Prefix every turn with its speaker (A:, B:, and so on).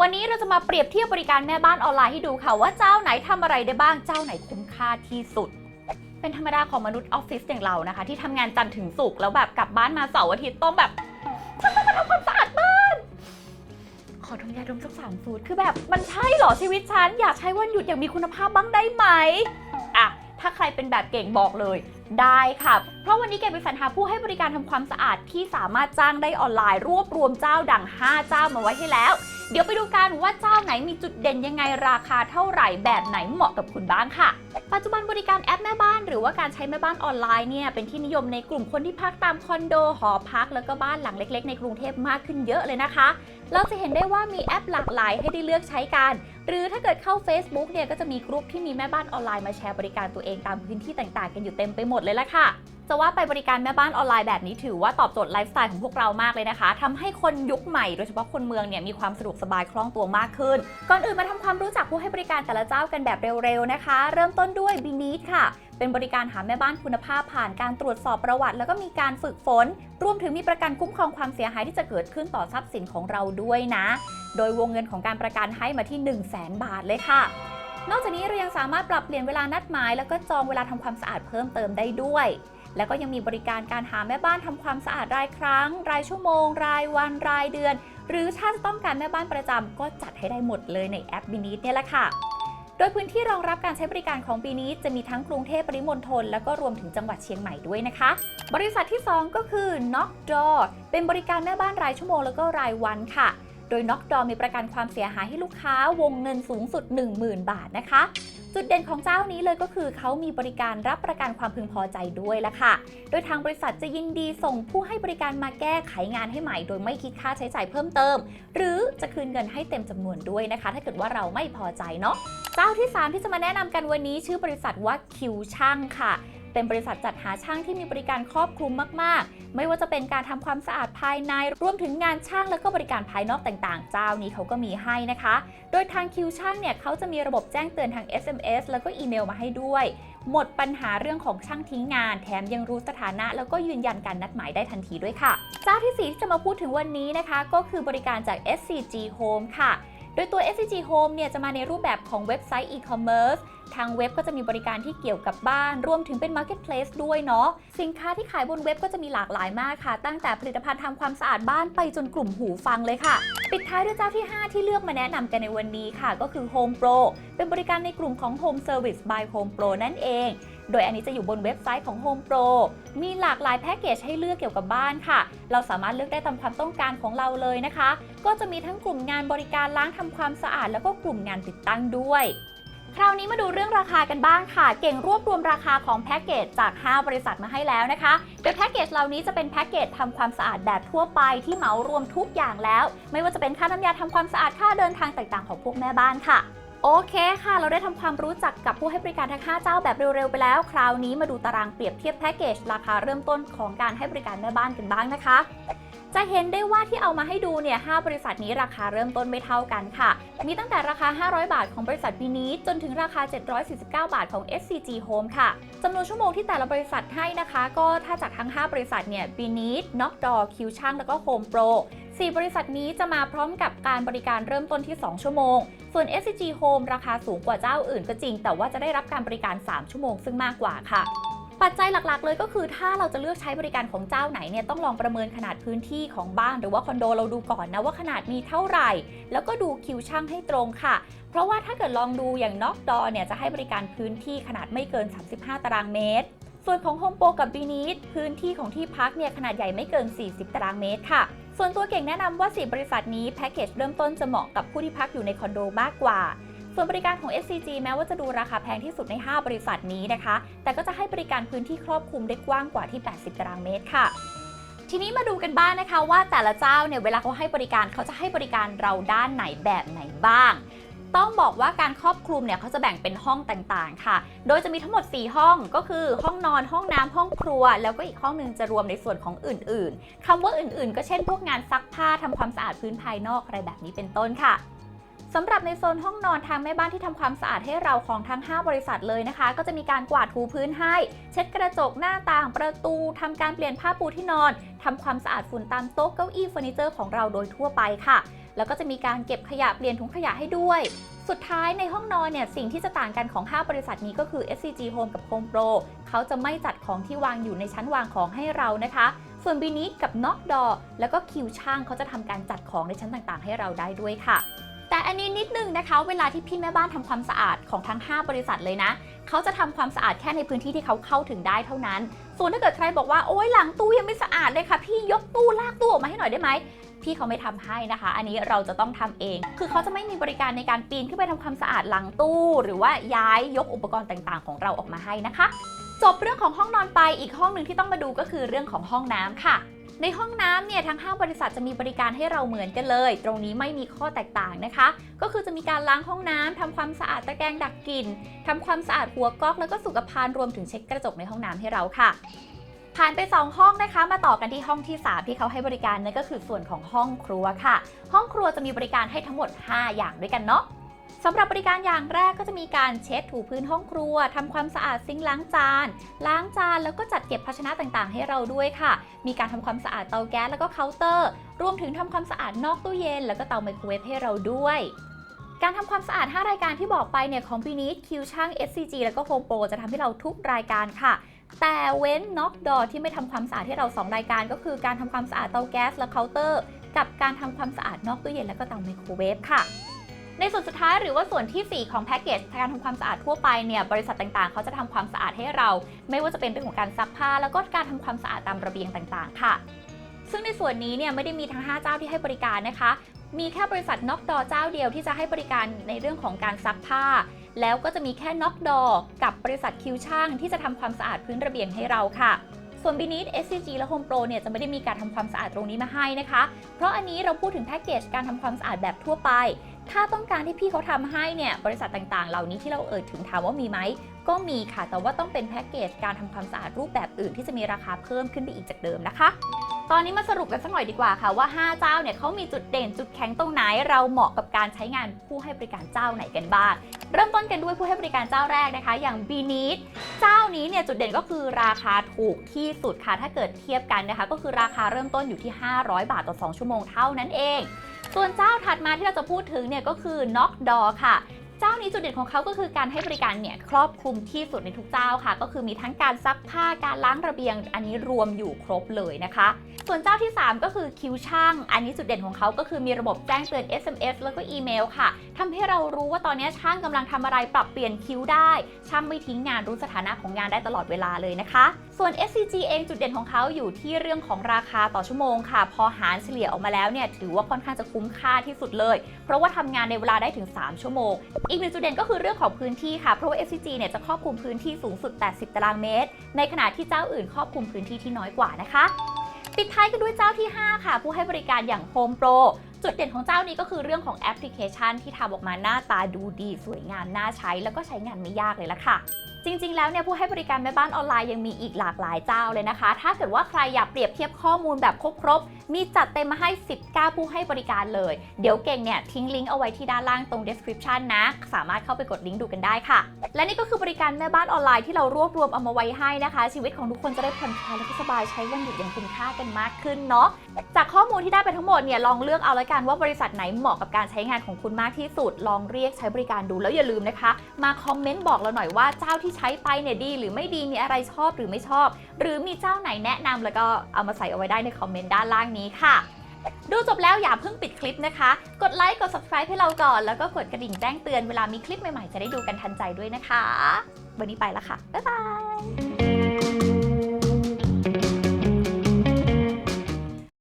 A: วันนี้เราจะมาเปรียบเทียบบริการแม่บ้านออนไลน์ให้ดูค่ะว่าเจ้าไหนทำอะไรได้บ้างเจ้าไหนคุ้มค่าที่สุด เป็นธรรมดาของมนุษย์ออฟฟิศอย่างเรานะคะ ที่ทำงานจันทร์ถึงศุกร์แล้วแบบกลับบ้านมาเสาร์อาทิตย์ต้องแบบฉันต้องมาทำความสะอาดบ้าน ขอดมยาดมสักสามสูตรคือแบบมันใช่เหรอชีวิตฉันอยากใช้วันหยุดอย่างมีคุณภาพบ้างได้ไหมอะถ้าใครเป็นแบบเก่งบอกเลย ได้ค่ะ เพราะวันนี้เกมไปสรรหาผู้ให้บริการทำความสะอาดที่สามารถจ้างได้ออนไลน์ รวบรวมเจ้าดัง5 เจ้ามาไว้ให้แล้ว เดี๋ยวไปดูกันว่าเจ้าไหนมีจุดเด่นยังไงราคาเท่าไหร่แบบไหนเหมาะกับคุณบ้างค่ะ ปัจจุบันบริการแอปแม่บ้าน หรือว่าการใช้แม่บ้านออนไลน์เนี่ยเป็นที่นิยมในกลุ่มคนที่พักตามคอนโดหอพักแล้วก็บ้านหลังเล็ก ๆ ในกรุงเทพมากขึ้นเยอะเลยนะคะ เราจะเห็นได้ว่ามีแอปหลากหลายให้ได้เลือกใช้กันหรือถ้าเกิดเข้า Facebook เนี่ยก็จะมีกลุ่มที่มีแม่บ้านออนไลน์มาแชร์บริการตัวเองตามพื้นที่ต่างๆ กันอยู่เต็มไปหมดเลยละค่ะจะว่าไปบริการแม่บ้านออนไลน์แบบนี้ถือว่าตอบโจทย์ไลฟ์สไตล์ของพวกเรามากเลยนะคะทำให้คนยุคใหม่โดยเฉพาะคนเมืองเนี่ยมีความสะดวกสบายคล่องตัวมากขึ้น ก่อนอื่นมาทำความรู้จักผู้ให้บริการแต่ละเจ้ากันแบบเร็วๆนะคะ เริ่มต้นด้วย b ี n ี t ค่ะ เป็นบริการหาแม่บ้านคุณภาพผ่านการตรวจสอบประวัติ แล้วก็มีการฝึกฝน รวมถึงมีประกันคุ้มครองความเสียหายที่จะเกิดขึ้นต่อทรัพย์สินของเราด้วยนะ โดยวงเงินของการประกันให้มาที่ 1 0 0 0 0แบาทเลยค่ะ นอกจากนี้เรายังสามารถปรับเปลี่ยนเวลานัดหมาย แล้วก็จองเวลาทำความสะอาดเพิ่มเติมได้ด้วย แล้วก็ยังมีบริการการหาแม่บ้านทำความสะอาดรายครั้ง รายชั่วโมง รายวันรายเดือน หรือถ้าจะต้องการแม่บ้านประจำก็จัดให้ได้หมดเลยในแอปบินิทเนี่ยแหละค่ะโดยพื้นที่รองรับการใช้บริการของปีนี้จะมีทั้งกรุงเทพปริมณฑลแล้วก็รวมถึงจังหวัดเชียงใหม่ด้วยนะคะ บริษัทที่ 2 ก็คือ Knock Door เป็นบริการแม่บ้านรายชั่วโมงแล้วก็รายวันค่ะ โดย Knock Door มีประกันความเสียหายให้ลูกค้าวงเงินสูงสุด 10,000 บาทนะคะ จุดเด่นของเจ้านี้เลยก็คือเขามีบริการรับประกันความพึงพอใจด้วยละค่ะ โดยทางบริษัทจะยินดีส่งผู้ให้บริการมาแก้ไขงานให้ใหม่ โดยไม่คิดค่าใช้จ่ายเพิ่มเติม หรือจะคืนเงินให้เต็มจำนวนด้วยนะคะ ถ้าเกิดว่าเราไม่พอใจเนาะเจ้าที่ 3 ที่จะมาแนะนำกันวันนี้ชื่อบริษัทว่าคิวช่างค่ะ เป็นบริษัทจัดหาช่างที่มีบริการครอบคลุมมาก ๆ ไม่ว่าจะเป็นการทำความสะอาดภายใน รวมถึงงานช่างแล้วก็บริการภายนอกต่าง ๆ เจ้านี้เขาก็มีให้นะคะ โดยทางคิวช่างเนี่ยเขาจะมีระบบแจ้งเตือนทาง SMS แล้วก็อีเมลมาให้ด้วย หมดปัญหาเรื่องของช่างทิ้งงาน แถมยังรู้สถานะ แล้วก็ยืนยันการนัดหมายได้ทันทีด้วยค่ะ เจ้าที่สี่ที่จะมาพูดถึงวันนี้นะคะ ก็คือบริการจาก SCG Home ค่ะ โดยตัว SCG Home เนี่ยจะมาในรูปแบบของเว็บไซต์ e-commerce ทางเว็บก็จะมีบริการที่เกี่ยวกับบ้าน รวมถึงเป็น Marketplace ด้วยเนาะ สินค้าที่ขายบนเว็บก็จะมีหลากหลายมากค่ะ ตั้งแต่ผลิตภัณฑ์ทำความสะอาดบ้านไปจนกลุ่มหูฟังเลยค่ะ ปิดท้ายด้วยเจ้าที่ 5 ที่เลือกมาแนะนำกันในวันนี้ค่ะ ก็คือ Home Pro เป็นบริการในกลุ่มของ Home Service by Home Pro นั่นเองโดยอันนี้จะอยู่บนเว็บไซต์ของ Home Pro มีหลากหลายแพ็กเกจให้เลือกเกี่ยวกับบ้านค่ะ เราสามารถเลือกได้ตามความต้องการของเราเลยนะคะ ก็จะมีทั้งกลุ่มงานบริการล้างทำความสะอาด แล้วก็กลุ่มงานติดตั้งด้วยคราวนี้มาดูเรื่องราคากันบ้างค่ะ เก่งรวบรวมราคาของแพ็กเกจจาก 5 บริษัทมาให้แล้วนะคะ โดยแพ็กเกจเหล่านี้จะเป็นแพ็กเกจทำความสะอาดแบบทั่วไปที่เหมารวมทุกอย่างแล้ว ไม่ว่าจะเป็นค่าน้ำยาทำความสะอาดค่าเดินทางต่างๆ ของพวกแม่บ้านค่ะ โอเคค่ะ เราได้ทำความรู้จักกับผู้ให้บริการทั้ง 5 เจ้าแบบเร็ว ๆ ไปแล้ว คราวนี้มาดูตารางเปรียบเทียบแพ็กเกจราคาเริ่มต้นของการให้บริการแม่บ้านกันบ้างนะคะ จะเห็นได้ว่าที่เอามาให้ดูเนี่ย 5 บริษัทนี้ราคาเริ่มต้นไม่เท่ากันค่ะ มีตั้งแต่ราคา 500 บาทของบริษัทบีนีจนถึงราคา 749 บาทของ SCG Home ค่ะจำนวนชั่วโมงที่แต่ละบริษัทให้นะคะ ก็ถ้าจากทั้ง 5 บริษัทเนี่ยบีนีทน็อกดอคิวช่างแล้วก็ Home Pro 4 บริษัทนี้จะมาพร้อมกับการบริการเริ่มต้นที่ 2 ชั่วโมง ส่วน SCG Home ราคาสูงกว่าเจ้าอื่นก็จริง แต่ว่าจะได้รับการบริการ 3 ชั่วโมงซึ่งมากกว่าค่ะปัจจัยหลักๆ เลยก็คือถ้าเราจะเลือกใช้บริการของเจ้าไหนเนี่ยต้องลองประเมินขนาดพื้นที่ของบ้านหรือว่าคอนโดเราดูก่อนนะว่าขนาดมีเท่าไหร่ แล้วก็ดูคิวช่างให้ตรงค่ะ เพราะว่าถ้าเกิดลองดูอย่างน็อกดอเนี่ยจะให้บริการพื้นที่ขนาดไม่เกิน 35 ตารางเมตร ส่วนของ Home Pro กับ b ีนีพื้นที่ของที่พักเนี่ยขนาดใหญ่ไม่เกิน 40 ตารางเมตรค่ะ ส่วนตัวเก่งแนะนำว่า 4 บริษัทนี้แพ็กเกจเริ่มต้นจะเหมาะกับผู้ที่พักอยู่ในคอนโดมากกว่า ส่วนบริการของ SCG แม้ว่าจะดูราคาแพงที่สุดใน 5 บริษัทนี้นะคะ แต่ก็จะให้บริการพื้นที่ครอบคลุมได้กว้างกว่าที่ 80 ตารางเมตรค่ะ ทีนี้มาดูกันบ้างนะคะว่าแต่ละเจ้าเนี่ยเวลาเขาให้บริการเขาจะให้บริการเราด้านไหนแบบไหนบ้าง ต้องบอกว่าการครอบคลุมเนี่ยเขาจะแบ่งเป็นห้องต่างๆ ค่ะ โดยจะมีทั้งหมด 4 ห้องก็คือห้องนอนห้องน้ำห้องครัว แล้วก็อีกห้องหนึงจะรวมในส่วนของอื่นๆคำว่าอื่นๆ ก็เช่นพวกงานซักผ้าทำความสะอาดพื้นภายนอกอะไรแบบนี้เป็นต้นค่ะสำหรับในโซนห้องนอนทางแม่บ้านที่ทำความสะอาดให้เราของทั้ง 5 บริษัทเลยนะคะ ก็จะมีการกวาดถูพื้นให้ เช็ดกระจกหน้าต่างประตูทำการเปลี่ยนผ้าปูที่นอนทำความสะอาดฝุ่นตามโต๊ะเก้าอี้เฟอร์นิเจอร์ของเราโดยทั่วไปค่ะ แล้วก็จะมีการเก็บขยะเปลี่ยนถุงขยะให้ด้วย สุดท้ายในห้องนอนเนี่ยสิ่งที่จะต่างกันของ 5 บริษัทนี้ก็คือ SCG Home กับ Home Pro เขาจะไม่จัดของที่วางอยู่ในชั้นวางของให้เรานะคะ ส่วนบีนิดกับ Knock Door แล้วก็คิวช่างเขาจะทำการจัดของในชั้นต่างๆ ให้เราได้ด้วยค่ะแต่อันนี้นิดนึงนะคะเวลาที่พี่แม่บ้านทำความสะอาดของทั้ง 5 บริษัทเลยนะ เขาจะทำความสะอาดแค่ในพื้นที่ที่เขาเข้าถึงได้เท่านั้น ส่วนถ้าเกิดใครบอกว่าโอ๊ยหลังตู้ยังไม่สะอาดเลยค่ะ พี่ยกตู้ลากตู้ออกมาให้หน่อยได้ไหม พี่เขาไม่ทำให้นะคะ อันนี้เราจะต้องทำเอง คือเขาจะไม่มีบริการในการปีนขึ้นไปทำความสะอาดหลังตู้ หรือว่าย้ายยกอุปกรณ์ต่างๆ ของเราออกมาให้นะคะ จบเรื่องของห้องนอนไปอีกห้องหนึ่งที่ต้องมาดูก็คือเรื่องของห้องน้ำค่ะในห้องน้ำเนี่ยทั้งห้างบริษัทจะมีบริการให้เราเหมือนกันเลย ตรงนี้ไม่มีข้อแตกต่างนะคะ ก็คือจะมีการล้างห้องน้ำทำความสะอาดตะแกรงดักกลิ่นทำความสะอาดหัวก๊อกแล้วก็สุขภัณฑ์รวมถึงเช็คกระจกในห้องน้ำให้เราค่ะ ผ่านไป 2 ห้องนะคะ มาต่อกันที่ห้องที่ 3 ที่เขาให้บริการนั่นก็คือส่วนของห้องครัวค่ะ ห้องครัวจะมีบริการให้ทั้งหมด 5 อย่างด้วยกันเนาะสำหรับบริการอย่างแรกก็จะมีการเช็ดถูพื้นห้องครัวทำความสะอาดซิงค์ล้างจาน ล้างจานแล้วก็จัดเก็บภาชนะต่างๆ ให้เราด้วยค่ะ มีการทำความสะอาดเตาแก๊สแล้วก็เคาน์เตอร์ รวมถึงทำความสะอาดนอกตู้เย็น แล้วก็เตาไมโครเวฟให้เราด้วย การทำความสะอาด 5 รายการที่บอกไปเนี่ยของปีนี้คิวช่าง SCG แล้วก็ Home Pro จะทำให้เราทุกรายการค่ะแต่เว้นน็อกดอที่ไม่ทำความสะอาดให้เรา 2 รายการก็คือการทำความสะอาดเตาแก๊สและเคาน์เตอร์ กับการทำความสะอาดนอกตู้เย็นแล้วก็เตาไมโครเวฟค่ะ ในส่วนสุดท้ายหรือว่าส่วนทีสี่4 ของแพ็กเกจการทำความสะอาดทั่วไปเนี่ยบริษัทต่างๆ เขาจะทำความสะอาดให้เรา ไม่ว่าจะเป็นเรื่องของการซักผ้า แล้วก็การทำความสะอาดตามระเบียงต่างๆ ค่ะ ซึ่งในส่วนนี้เนี่ยไม่ได้มีทั้ง 5 เจ้าที่ให้บริการนะคะ มีแค่บริษัทน็อกดอเจ้าเดียวที่จะให้บริการในเรื่องของการซักผ้า แล้วก็จะมีแค่น็อกดอกับบริษัทคิวช่างที่จะทำความสะอาดพื้นระเบียงให้เราค่ะส่วนบินิ SCG และ Home Pro เนี่ยจะไม่ได้มีการทำความสะอาดตรงนี้มาให้นะคะ เพราะอันนี้เราพูดถึงแพ็กเกจการทำความสะอาดแบบทั่วไป ถ้าต้องการที่พี่เขาทำให้เนี่ยบริษัทต่างๆ เหล่านี้ที่เราเอ่ยถึงถามว่ามีไหม ก็มีค่ะ แต่ว่าต้องเป็นแพ็กเกจการทำความสะอาดรูปแบบอื่นที่จะมีราคาเพิ่มขึ้นไปอีกจากเดิมนะคะ ตอนนี้มาสรุปกันสักหน่อยดีกว่าค่ะว่า 5 เจ้าเนี่ยเขามีจุดเด่นจุดแข็งตรงไหน เราเหมาะกับการใช้งานผู้ให้บริการเจ้าไหนกันบ้าง เริ่มต้นกันด้วยผู้ให้บริการเจ้าแรกนะคะ อย่าง b n e e d เจ้านี้เนี่ยจุดเด่นก็คือราคาถูกที่สุดค่ะถ้าเกิดเทียบกันนะคะ ก็คือราคาเริ่มต้นอยู่ที่ 500 บาทต่อ 2 ชั่วโมงเท่านั้นเอง ส่วนเจ้าถัดมาที่เราจะพูดถึงเนี่ยก็คือ Knock Door ค่ะ เจ้านี้จุดเด่นของเขาก็คือการให้บริการเนี่ยครอบคลุมที่สุดในทุกเจ้าค่ะ ก็คือมีทั้งการซักผ้าการล้างระเบียง อันนี้รวมอยู่ครบเลยนะคะ ส่วนเจ้าที่ 3 ก็คือคิวช่าง อันนี้จุดเด่นของเขาก็คือมีระบบแจ้งเตือน SMS แล้วก็อีเมลค่ะทำให้เรารู้ว่าตอนนี้ช่างกำลังทำอะไรปรับเปลี่ยนคิวได้ ช่างไม่ทิ้งงานรู้สถานะของงานได้ตลอดเวลาเลยนะคะ ส่วน SCG เองจุดเด่นของเขาอยู่ที่เรื่องของราคาต่อชั่วโมงค่ะ พอหารเฉลี่ยออกมาแล้วเนี่ยถือว่าค่อนข้างจะคุ้มค่าที่สุดเลย เพราะว่าทำงานในเวลาได้ถึง 3 ชั่วโมงอีกหนึ่งจุดเด่นก็คือเรื่องของพื้นที่ค่ะ เพราะว่า SCG เนี่ยจะครอบคลุมพื้นที่สูงสุด 80 ตารางเมตร ในขณะที่เจ้าอื่นครอบคลุมพื้นที่ที่น้อยกว่านะคะ ปิดท้ายกันด้วยเจ้าที่ 5 ค่ะ ผู้ให้บริการอย่าง Home Pro จุดเด่นของเจ้านี้ก็คือเรื่องของแอปพลิเคชันที่ทำออกมาหน้าตาดูดี สวยงามน่าใช้ แล้วก็ใช้งานไม่ยากเลยละค่ะ จริง ๆ แล้วเนี่ยผู้ให้บริการแม่บ้านออนไลน์ยังมีอีกหลากหลายเจ้าเลยนะคะ ถ้าเกิดว่าใครอยากเปรียบเทียบข้อมูลแบบครบ มีจัดเต็มมาให้ 19 ผู้ให้บริการเลย เดี๋ยวเก่งเนี่ยทิ้งลิงก์เอาไว้ที่ด้านล่างตรง description นะ สามารถเข้าไปกดลิงก์ดูกันได้ค่ะ และนี่ก็คือบริการแม่บ้านออนไลน์ที่เรารวบรวมเอามาไว้ให้นะคะ ชีวิตของทุกคนจะได้ผ่อนคลายและก็สบายใช้วันหยุดอย่างคุ้มค่ากันมากขึ้นเนาะ จากข้อมูลที่ได้ไปทั้งหมดเนี่ยลองเลือกเอาละกันว่าบริษัทไหนเหมาะกับการใช้งานของคุณมากที่สุด ลองเรียกใช้บริการดูแล้วอย่าลืมนะคะ มาคอมเมนต์บอกเราหน่อยว่าเจ้าที่ใช้ไปเนี่ยดี หรือไม่ดีมีอะไรชอบหรือไม่ชอบ หรือมีเจ้าไหนแนะนำแล้วก็เอามาใส่เอาไว้ได้ในคอมเมนต์ด้านล่างนี้ค่ะ ดูจบแล้วอย่าเพิ่งปิดคลิปนะคะ กดไลค์กด subscribe ให้เราก่อน แล้วก็กดกระดิ่งแจ้งเตือนเวลามีคลิปใหม่ๆ จะได้ดูกันทันใจด้วยนะคะ วันนี้ไปแล้วค่ะ บ๊ายบาย